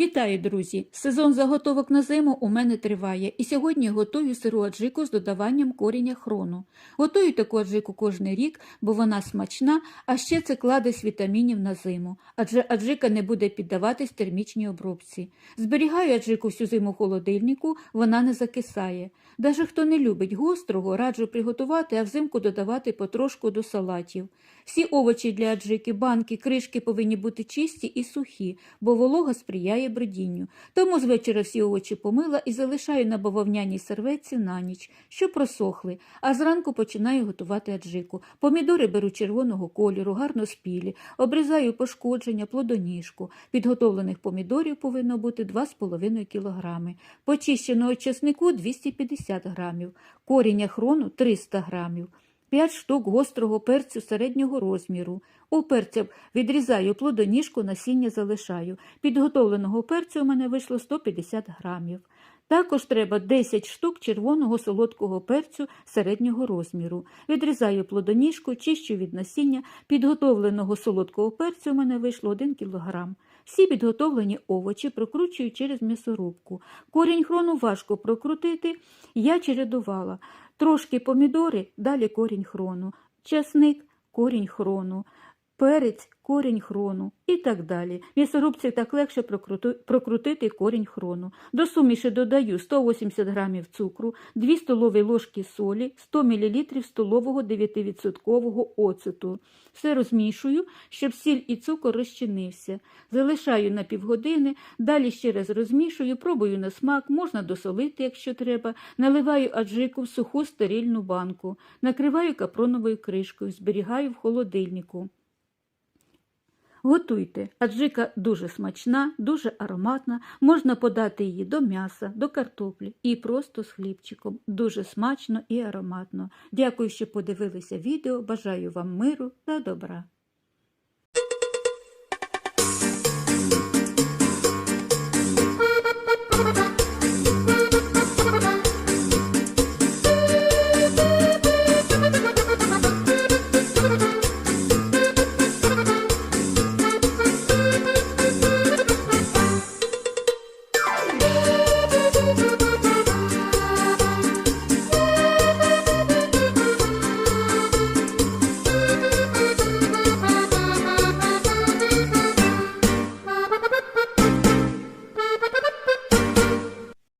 Вітаю, друзі! Сезон заготовок на зиму у мене триває, і сьогодні готую сиру аджику з додаванням коріння хрону. Готую таку аджику кожний рік, бо вона смачна, а ще це кладезь вітамінів на зиму, адже аджика не буде піддаватись термічній обробці. Зберігаю аджику всю зиму в холодильнику, вона не закисає. Даже хто не любить гострого, раджу приготувати, а взимку додавати потрошку до салатів. Всі овочі для аджики, банки, кришки повинні бути чисті і сухі, бо волога сприяє бродінню. Тому з вечора всі овочі помила і залишаю на бавовняній серветці на ніч, що просохли, а зранку починаю готувати аджику. Помідори беру червоного кольору, гарно спілі, обрізаю пошкодження, плодоніжку. Підготовлених помідорів повинно бути 2,5 кг. Почищеного чеснику 250 грамів, коріння хрону 300 грамів. 5 штук гострого перцю середнього розміру. У перця відрізаю плодоніжку, насіння залишаю. Підготовленого перцю у мене вийшло 150 грамів. Також треба 10 штук червоного солодкого перцю середнього розміру. Відрізаю плодоніжку, чищу від насіння. Підготовленого солодкого перцю у мене вийшло 1 кг. Всі підготовлені овочі прокручую через м'ясорубку. Корінь хрону важко прокрутити, я чередувала. Трошки помідори, далі корінь хрону, часник, корінь хрону, перець, корінь хрону і так далі. М'ясорубці так легше прокрутити корінь хрону. До суміші додаю 180 г цукру, 2 столові ложки солі, 100 мл столового 9% оцету. Все розмішую, щоб сіль і цукор розчинився. Залишаю на півгодини, далі ще раз розмішую, пробую на смак, можна досолити, якщо треба. Наливаю аджику в суху стерильну банку, накриваю капроновою кришкою, зберігаю в холодильнику. Готуйте. Аджика дуже смачна, дуже ароматна. Можна подати її до м'яса, до картоплі і просто з хлібчиком. Дуже смачно і ароматно. Дякую, що подивилися відео. Бажаю вам миру та добра.